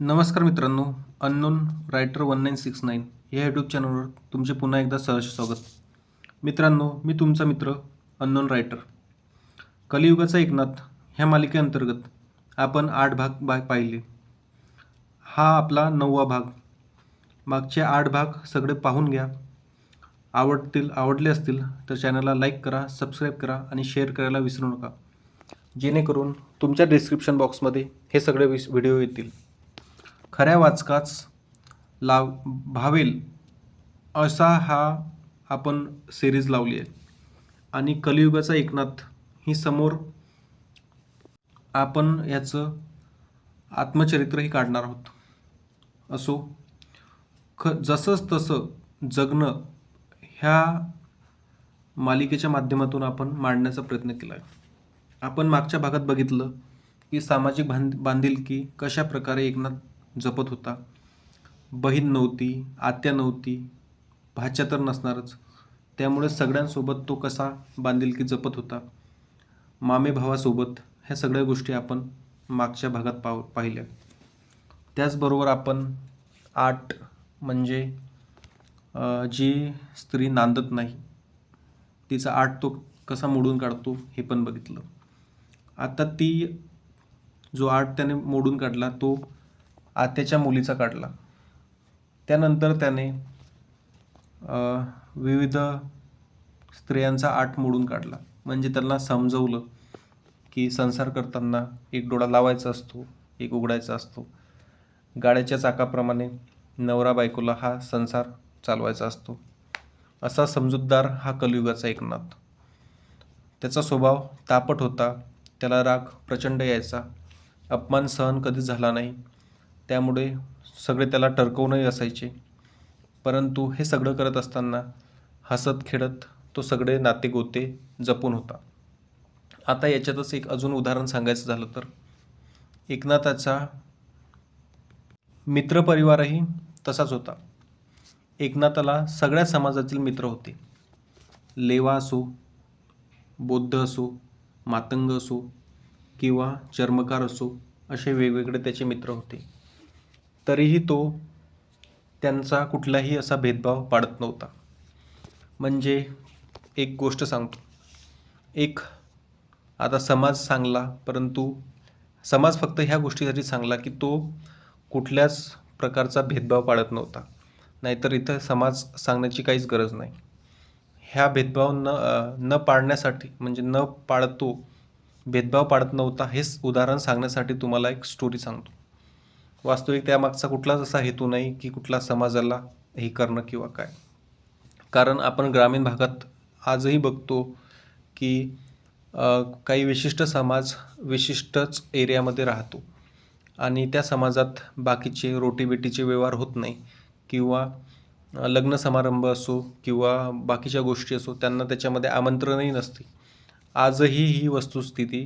नमस्कार मित्रांनो unknown writer one nine six nine या यूट्यूब चॅनलवर तुमचे पुन्हा एकदा सहर्ष स्वागत. मित्रांनो मी तुमचा मित्र अननोन रायटर. कलियुगाचा एकनाथ ह्या मालिकेअंतर्गत आपण आठ भाग बा पाहिले. हा आपला नववा भाग. मागचे आठ भाग सगळे पाहून घ्या. आवडतील आवडले असतील तर चॅनलला लाईक करा सबस्क्राईब करा आणि शेअर करायला विसरू नका. जेणेकरून तुमच्या डिस्क्रिप्शन बॉक्समध्ये हे सगळे विस व्हिडिओ येतील. खऱ्या वाचकाच लाव भावेल असा हा आपण सिरीज लावली आहे. आणि कलियुगाचा एकनाथ ही समोर आपण याचं आत्मचरित्रही काढणार आहोत. असो ख जसंच तसं जगणं ह्या मालिकेच्या माध्यमातून आपण मांडण्याचा प्रयत्न केला आहे आपण मागच्या भागात बघितलं की सामाजिक बांध बांधिलकी कशा प्रकारे एकनाथ जपत होता. बहीण नव्हती आत्या नव्हती भाच्या तर नसणारच. त्यामुळे सगळ्यांसोबत तो कसा बांधिलकी जपत होता. मामे भावासोबत ह्या सगळ्या गोष्टी आपण मागच्या भागात पाव पाहिल्या. त्याचबरोबर आपण आठ म्हणजे जी स्त्री नांदत नाही तिचा आठ तो कसा मोडून काढतो हे पण बघितलं. आता ती जो आठ त्याने मोडून काढला तो आत्याच्या मुलीचा काढला. त्यानंतर त्याने विविध स्त्रियांचा आठ मोडून काढला. म्हणजे त्यांना समजवलं की संसार करताना एक डोळा लावायचा असतो एक उघडायचा असतो. गाड्याच्या चाकाप्रमाणे नवरा बायकोला हा संसार चालवायचा असतो. असा समजूतदार हा कलियुगाचा एकनाथ. त्याचा स्वभाव तापट होता त्याला राग प्रचंड यायचा. अपमान सहन कधीच झाला नाही. त्यामुळे सगळे त्याला टरकवूनही असायचे. परंतु हे सगळं करत असताना हसत खेळत तो सगळे नाते गोते जपून होता. आता याच्यातच एक अजून उदाहरण सांगायचं झालं तर एकनाथाचा मित्रपरिवारही तसाच होता. एकनाथाला सगळ्या समाजातील मित्र होते. लेवा असो बौद्ध असो मातंग असो किंवा चर्मकार असो असे वेगवेगळे त्याचे मित्र होते. तरीही तो त्यांचा कुठलाही असा भेदभाव पाडत नव्हता. म्हणजे एक गोष्ट सांगतो. एक आता समाज सांगला परंतु समाज फक्त ह्या गोष्टीसाठी सांगला की तो कुठल्याच प्रकारचा भेदभाव पाडत नव्हता. नाहीतर इथं समाज सांगण्याची काहीच गरज नाही. ह्या भेदभाव न न पाळण्यासाठी म्हणजे न पाळतो भेदभाव पाडत नव्हता हेच उदाहरण सांगण्यासाठी तुम्हाला एक स्टोरी सांगतो. वास्तविक त्यामागचा कुठलाच असा हेतू नाही की कुठला समाजाला हे करणं किंवा काय. कारण आपण ग्रामीण भागात आजही बघतो की काही विशिष्ट समाज विशिष्टच एरियामध्ये राहतो. आणि त्या समाजात बाकीचे रोटीबेटीचे व्यवहार होत नाही. किंवा लग्न समारंभ असो किंवा बाकीच्या गोष्टी असो त्यांना त्याच्यामध्ये आमंत्रणही नसते. आजही ही वस्तुस्थिती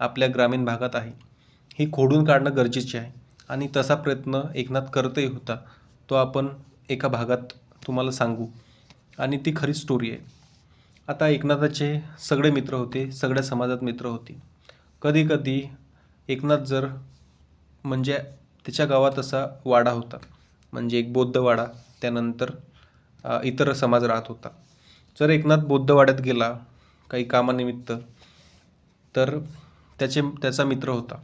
आपल्या ग्रामीण भागात आहे. ही खोडून काढणं गरजेचे आहे. आणि तसा प्रयत्न एकनाथ करतही होता. तो आपण एका भागात तुम्हाला सांगू. आणि ती खरी स्टोरी आहे. आता एकनाथाचे सगळे मित्र होते सगळ्या समाजात मित्र होते. कधी कधी एकनाथ जर म्हणजे त्याच्या गावात असा वाडा होता. म्हणजे एक बौद्ध वाडा त्यानंतर इतर समाज राहत होता. जर एकनाथ बौद्ध वाड्यात गेला काही कामानिमित्त तर त्याचे त्याचा मित्र होता.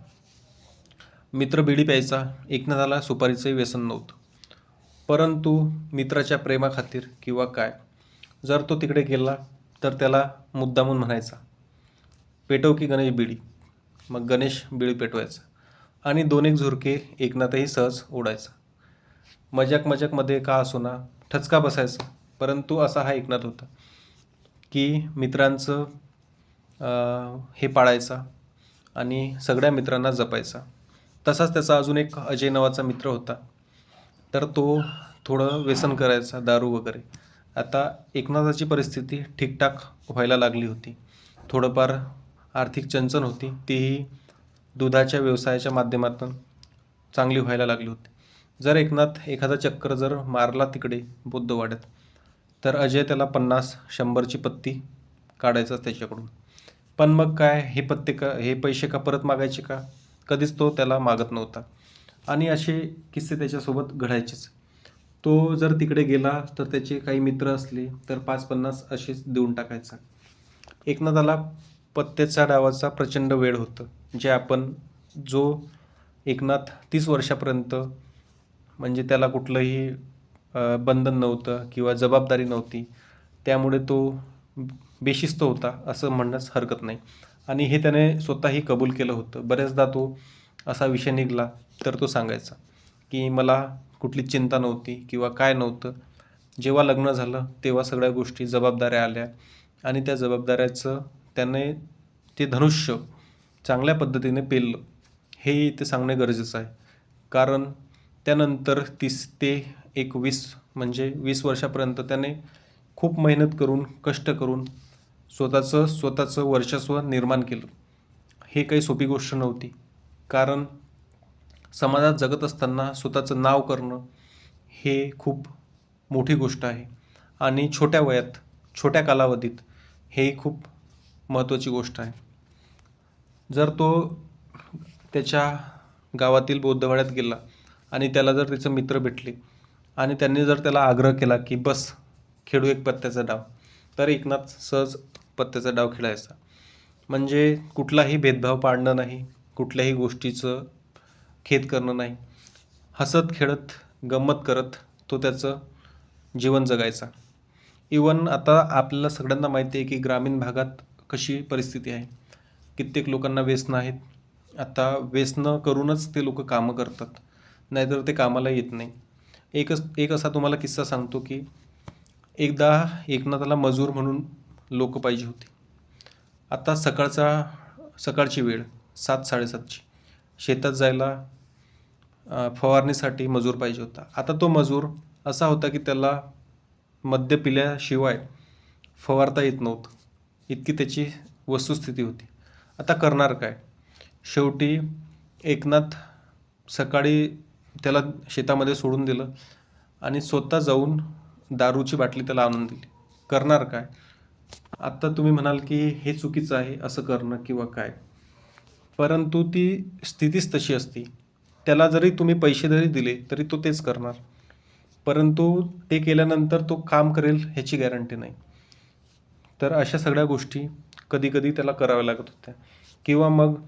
मित्र बिडी प्यायचा. एकनाथाला सुपारीचंही व्यसन नव्हतं. परंतु मित्राच्या प्रेमाखातीर किंवा काय जर तो तिकडे गेला तर त्याला मुद्दामून म्हणायचा पेटव की गणेश बिडी. मग गणेश बिळी पेटवायचा आणि दोन एक झुरके एकनाथही सहज ओढायचा. मजाक मजाकमध्ये का असो ना ठचका बसायचा. परंतु असा हा एकनाथ होता की मित्रांचं हे पाळायचा आणि सगळ्या मित्रांना जपायचा. तसाच त्याचा अजून एक अजय नावाचा मित्र होता. तर तो थोडं व्यसन करायचा दारू वगैरे. आता एकनाथाची परिस्थिती ठीकठाक व्हायला लागली होती. थोडंफार आर्थिक चंचन होती. तीही दुधाच्या व्यवसायाच्या माध्यमातून चांगली व्हायला लागली होती. जर एकनाथ एखादा चक्कर जर मारला तिकडे बुद्धवाड्यात तर अजय त्याला पन्नास शंभरची पत्ती काढायचा त्याच्याकडून. पण मग काय? हे पत्ते का? हे पैसे का परत मागायचे का? कधीच तो त्याला मागत नव्हता. आणि असे किस्से त्याच्यासोबत घडायचेच. तो जर तिकडे गेला तर त्याचे काही मित्र असले तर पाच पन्नास असेच देऊन टाकायचा. एकनाथाला पत्त्याचा डावाचा प्रचंड वेळ होतं जे आपण जो एकनाथ तीस वर्षापर्यंत म्हणजे त्याला कुठलंही बंधन नव्हतं किंवा जबाबदारी नव्हती त्यामुळे तो बेशिस्त होता असं म्हणण्यास हरकत नाही. आणि हे त्याने स्वतःही कबूल केलं होतं. बऱ्याचदा तो असा विषय निघाला तर तो सांगायचा की मला कुठली चिंता नव्हती किंवा काय नव्हतं. जेव्हा लग्न झालं तेव्हा सगळ्या गोष्टी जबाबदाऱ्या आल्या आणि त्या जबाबदाऱ्याचं त्याने ते धनुष्य चांगल्या पद्धतीने पेललं. हे इथे सांगणे गरजेचं आहे. कारण त्यानंतर तीस ते एक वीस म्हणजे वीस वर्षापर्यंत त्याने खूप मेहनत करून कष्ट करून स्वतःचं स्वतःचं वर्चस्व निर्माण केलं. हे काही सोपी गोष्ट नव्हती. कारण समाजात जगत असताना स्वतःचं नाव करणं हे खूप मोठी गोष्ट आहे. आणि छोट्या वयात छोट्या कालावधीत हे खूप महत्त्वाची गोष्ट आहे. जर तो त्याच्या गावातील बौद्धवाड्यात गेला आणि त्याला जर त्याचे मित्र भेटले आणि त्यांनी जर त्याला आग्रह केला की बस खेळू एक पत्त्याचा डाव तर एकनाथ सहज पत्त्याचा डाव खेळायचा. म्हणजे कुठलाही भेदभाव पाडणं नाही कुठल्याही गोष्टीचं खेद करणं नाही. हसत खेळत गंमत करत तो त्याचं जीवन जगायचा. इवन आता आपल्याला सगळ्यांना माहिती आहे की ग्रामीण भागात कशी परिस्थिती आहे. कित्येक लोकांना व्यसनं आहेत. आता व्यसनं करूनच ते लोक कामं करतात. नाहीतर ते कामाला येत नाही. एकच एक असा तुम्हाला किस्सा सांगतो की एकदा एकनाथाला मजूर म्हणून लोक पाहिजे होते. आता सकाळचा सकाळची वेळ सात साडेसातची. शेतात जायला फवारणीसाठी मजूर पाहिजे होता. आता तो मजूर असा होता की त्याला मद्य पिल्याशिवाय फवारता येत नव्हतं. इतकी त्याची वस्तुस्थिती होती. आता करणार काय? शेवटी एकनाथ सकाळी त्याला शेतामध्ये सोडून दिलं आणि स्वतः जाऊन दारूची बाटली त्याला आणून दिली. करणार काय? आत्ता तुम्ही म्हणाल की हे चुकीचं आहे असं करणं किंवा काय? परंतु ती स्थितीच तशी असती. त्याला जरी तुम्ही पैसे जरी दिले तरी तो तेच करणार. परंतु ते केल्यानंतर तो काम करेल ह्याची गॅरंटी नाही. तर अशा सगळ्या गोष्टी कधीकधी त्याला कराव्या लागत होत्या. किंवा मग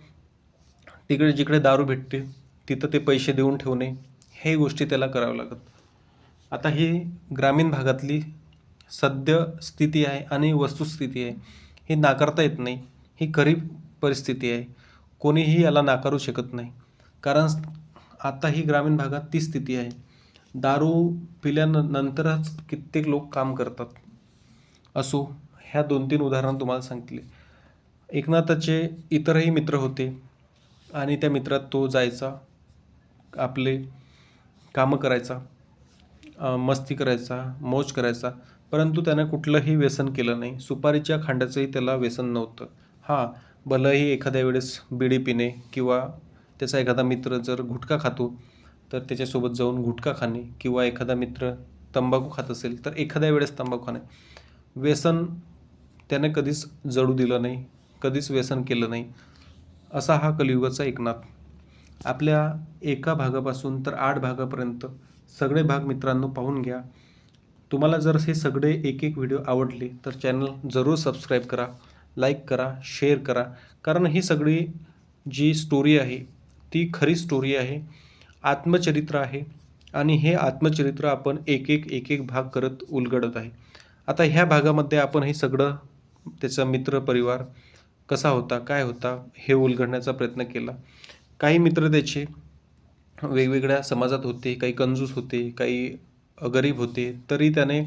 तिकडे जिकडे दारू भेटते तिथं ते पैसे देऊन ठेवणे हे गोष्टी त्याला कराव्या लागत. आता ही ग्रामीण भागातली सद्य स्थिती आहे आणि वस्तुस्थिती आहे हे नाकारता येत नाही ही खरी परिस्थिती आहे. कोणीही याला नाकारू शकत नाही. कारण आता ही ग्रामीण भागात ती स्थिती आहे. दारू पिल्यानंतरच कित्येक लोक काम करतात. असो ह्या दोन तीन उदाहरणं तुम्हाला सांगितले. एकनाथाचे इतरही मित्र होते आणि त्या मित्रात तो जायचा आपले कामं करायचा मस्ती करायचा मौज करायचा. परंतु त्यानं कुठलंही व्यसन केलं नाही. सुपारीच्या खांड्याचंही त्याला व्यसन नव्हतं. हां भलंही एखाद्या वेळेस बिडी पिणे किंवा त्याचा एखादा मित्र जर गुटखा खातो तर त्याच्यासोबत जाऊन गुटखा खाणे किंवा एखादा मित्र तंबाखू खात असेल तर एखाद्या वेळेस तंबाखू खाणे. व्यसन त्याने कधीच जडू दिलं नाही कधीच व्यसन केलं नाही. असा हा कलियुगाचा एकनाथ. आपल्या एका भागापासून तर आठ भागापर्यंत सगळे भाग मित्रांनो पाहून घ्या. तुम्हाला जर हे सगळे एक एक व्हिडिओ आवडले तर चॅनल जरूर सबस्क्राईब करा लाईक करा शेअर करा. कारण ही सगळी जी स्टोरी आहे ती खरी स्टोरी आहे आत्मचरित्र आहे. आणि हे आत्मचरित्र आपण एक एक एक एक भाग करत उलगडत आहे. आता ह्या भागामध्ये आपण हे सगळं त्याचा मित्र परिवार कसा होता काय होता हे उलगडण्याचा प्रयत्न केला. काही मित्र त्याचे वेगवेगळ्या समाजात होते काही कंजूस होते काही गरीब होते तरी त्याने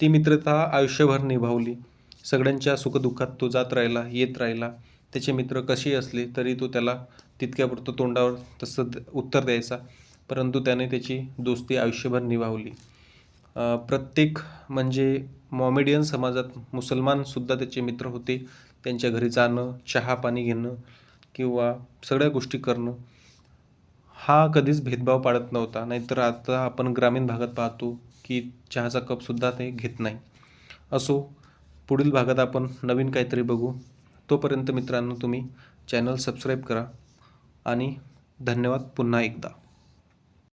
ती मित्रता आयुष्यभर निभावली. सगळ्यांच्या सुखदुःखात तो जात राहिला येत राहिला. त्याचे मित्र कसे असले तरी तो त्याला तितक्यापुरतं तोंडावर तसं उत्तर द्यायचा. परंतु त्याने त्याची दोस्ती आयुष्यभर निभावली. प्रत्येक म्हणजे मॉमेडियन समाजात मुसलमानसुद्धा त्याचे मित्र होते. त्यांच्या घरी जाणं चहा पाणी घेणं किंवा सगळ्या गोष्टी करणं. हा कधीच भेदभाव पाडत नव्हता. नाहीतर आता आपण ग्रामीण भागात पाहतो की चहाचा कपसुद्धा ते घेत नाही. असो पुढील भागात आपण नवीन काहीतरी बघू. तोपर्यंत मित्रांनो तुम्ही चॅनल सबस्क्राईब करा आणि धन्यवाद पुन्हा एकदा.